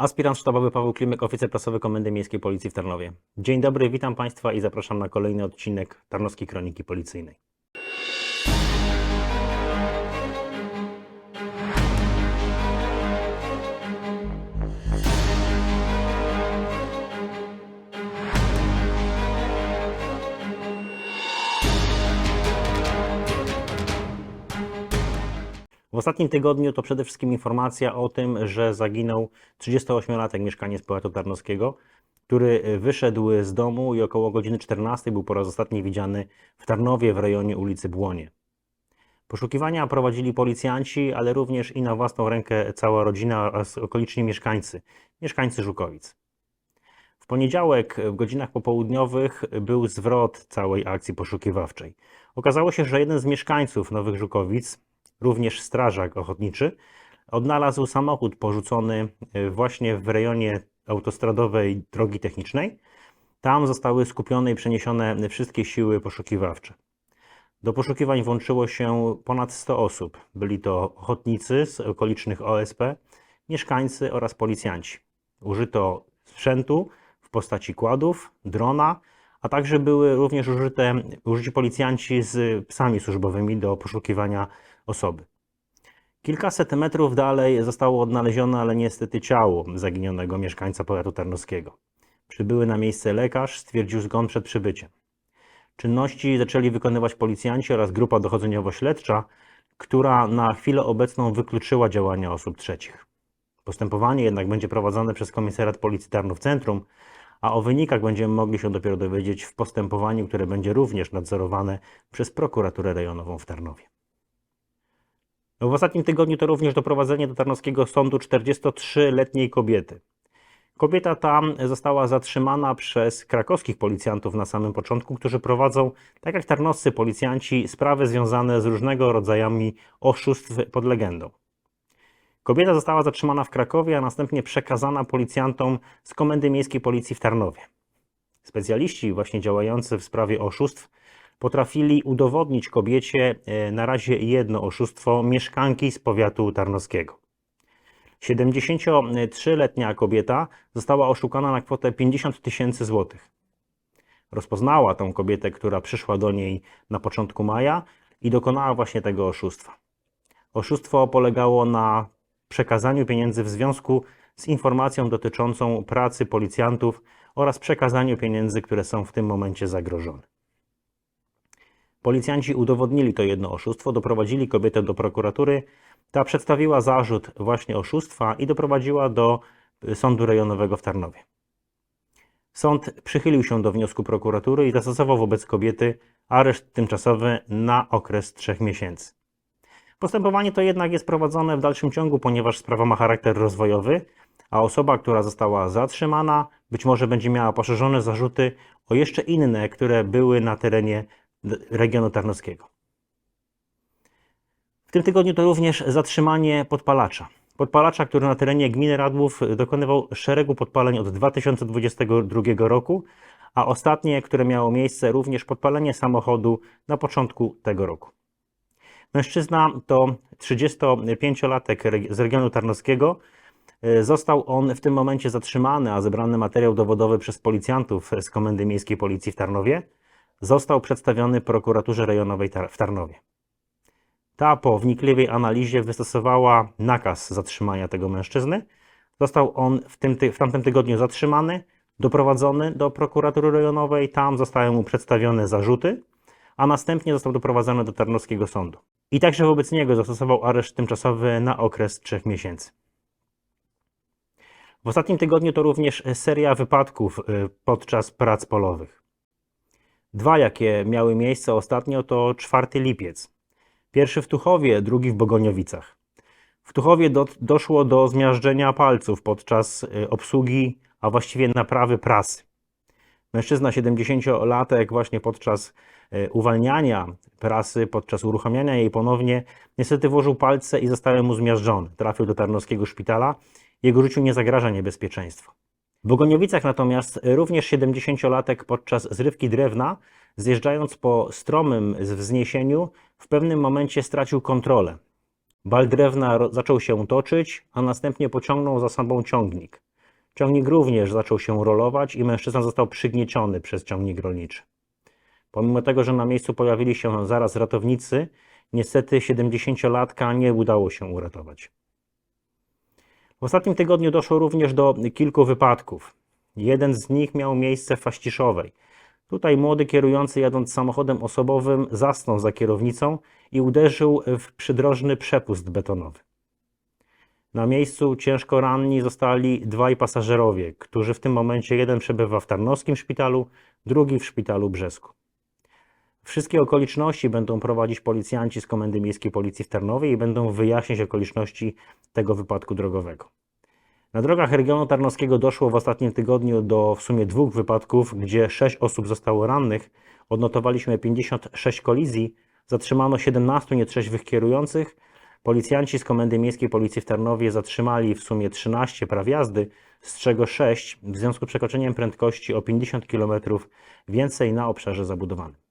Aspirant sztabowy Paweł Klimek, oficer prasowy Komendy Miejskiej Policji w Tarnowie. Dzień dobry, witam Państwa i zapraszam na kolejny odcinek Tarnowskiej Kroniki Policyjnej. W ostatnim tygodniu to przede wszystkim informacja o tym, że zaginął 38-latek mieszkaniec powiatu tarnowskiego, który wyszedł z domu i około godziny 14 był po raz ostatni widziany w Tarnowie w rejonie ulicy Błonie. Poszukiwania prowadzili policjanci, ale również i na własną rękę cała rodzina oraz okoliczni mieszkańcy, mieszkańcy Żukowic. W poniedziałek w godzinach popołudniowych był zwrot całej akcji poszukiwawczej. Okazało się, że jeden z mieszkańców Nowych Żukowic, również strażak ochotniczy, odnalazł samochód porzucony e, właśnie w rejonie autostradowej drogi technicznej. Tam zostały skupione i przeniesione wszystkie siły poszukiwawcze. Do poszukiwań włączyło się ponad 100 osób. Byli to ochotnicy z okolicznych OSP, mieszkańcy oraz policjanci. Użyto sprzętu w postaci kładów, drona, a także były również użyte, użyci policjanci z psami służbowymi do poszukiwania osoby. Kilkaset metrów dalej zostało odnalezione, ale niestety ciało zaginionego mieszkańca powiatu tarnowskiego. Przybyły na miejsce lekarz stwierdził zgon przed przybyciem. Czynności zaczęli wykonywać policjanci oraz grupa dochodzeniowo-śledcza, która na chwilę obecną wykluczyła działania osób trzecich. Postępowanie jednak będzie prowadzone przez Komisariat Policji Tarnów Centrum, a o wynikach będziemy mogli się dopiero dowiedzieć w postępowaniu, które będzie również nadzorowane przez prokuraturę rejonową w Tarnowie. No, W ostatnim tygodniu to również doprowadzenie do Tarnowskiego Sądu 43-letniej kobiety. Kobieta ta została zatrzymana przez krakowskich policjantów na samym początku, którzy prowadzą, tak jak tarnowscy policjanci, sprawy związane z różnego rodzajami oszustw pod legendą. Kobieta została zatrzymana w Krakowie, a następnie przekazana policjantom z Komendy Miejskiej Policji w Tarnowie. Specjaliści właśnie działający w sprawie oszustw potrafili udowodnić kobiecie e, na razie jedno oszustwo mieszkanki z powiatu tarnowskiego. 73-letnia kobieta została oszukana na kwotę 50 tysięcy złotych. Rozpoznała tą kobietę, która przyszła do niej na początku maja i dokonała właśnie tego oszustwa. Oszustwo polegało na przekazaniu pieniędzy w związku z informacją dotyczącą pracy policjantów oraz przekazaniu pieniędzy, które są w tym momencie zagrożone. Policjanci udowodnili to jedno oszustwo, doprowadzili kobietę do prokuratury. Ta przedstawiła zarzut właśnie oszustwa i doprowadziła do y, sądu rejonowego w Tarnowie. Sąd przychylił się do wniosku prokuratury i zastosował wobec kobiety areszt tymczasowy na okres trzech miesięcy. Postępowanie to jednak jest prowadzone w dalszym ciągu, ponieważ sprawa ma charakter rozwojowy, a osoba, która została zatrzymana, być może będzie miała poszerzone zarzuty o jeszcze inne, które były na terenie regionu tarnowskiego. W tym tygodniu to również zatrzymanie podpalacza. Podpalacza, który na terenie gminy Radłów dokonywał szeregu podpaleń od 2022 roku, a ostatnie, które miało miejsce, również podpalenie samochodu na początku tego roku. Mężczyzna to 35-latek reg- z regionu tarnowskiego. E, Został on w tym momencie zatrzymany, a zebrany materiał dowodowy przez policjantów z Komendy Miejskiej Policji w Tarnowie został przedstawiony prokuraturze rejonowej w Tarnowie. Ta po wnikliwej analizie wystosowała nakaz zatrzymania tego mężczyzny. Został on w, tym ty- w tamtym tygodniu zatrzymany, doprowadzony do prokuratury rejonowej. Tam zostały mu przedstawione zarzuty, a następnie został doprowadzony do Tarnowskiego Sądu. I także wobec niego zastosował areszt tymczasowy na okres trzech miesięcy. W ostatnim tygodniu to również seria wypadków y, podczas prac polowych. Dwa, jakie miały miejsce ostatnio, to 4 lipiec. Pierwszy w Tuchowie, drugi w Bogoniowicach. W Tuchowie do, doszło do zmiażdżenia palców podczas y, obsługi, a właściwie naprawy prasy. Mężczyzna 70-latek właśnie podczas y, uwalniania prasy, podczas uruchamiania jej ponownie, niestety włożył palce i zostały mu zmiażdżone. Trafił do Tarnowskiego Szpitala. Jego życiu nie zagraża niebezpieczeństwo. W Bogoniowicach natomiast również 70-latek podczas zrywki drewna, zjeżdżając po stromym wzniesieniu, w pewnym momencie stracił kontrolę. Bal drewna zaczął się toczyć, a następnie pociągnął za sobą ciągnik. Ciągnik również zaczął się rolować i mężczyzna został przygnieciony przez ciągnik rolniczy. Pomimo tego, że na miejscu pojawili się zaraz ratownicy, niestety 70-latka nie udało się uratować. W ostatnim tygodniu doszło również do kilku wypadków. Jeden z nich miał miejsce w Faściszowej. Tutaj młody kierujący jadąc samochodem osobowym zasnął za kierownicą i uderzył w przydrożny przepust betonowy. Na miejscu ciężko ranni zostali dwaj pasażerowie, którzy w tym momencie jeden przebywa w Tarnowskim Szpitalu, drugi w Szpitalu Brzesku. Wszystkie okoliczności będą prowadzić policjanci z Komendy Miejskiej Policji w Tarnowie i będą wyjaśniać okoliczności tego wypadku drogowego. Na drogach regionu tarnowskiego doszło w ostatnim tygodniu do w sumie dwóch wypadków, gdzie 6 osób zostało rannych. Odnotowaliśmy 56 kolizji, zatrzymano 17 nietrzeźwych kierujących. Policjanci z Komendy Miejskiej Policji w Tarnowie zatrzymali w sumie 13 praw jazdy, z czego 6 w związku z przekroczeniem prędkości o 50 km więcej na obszarze zabudowanym.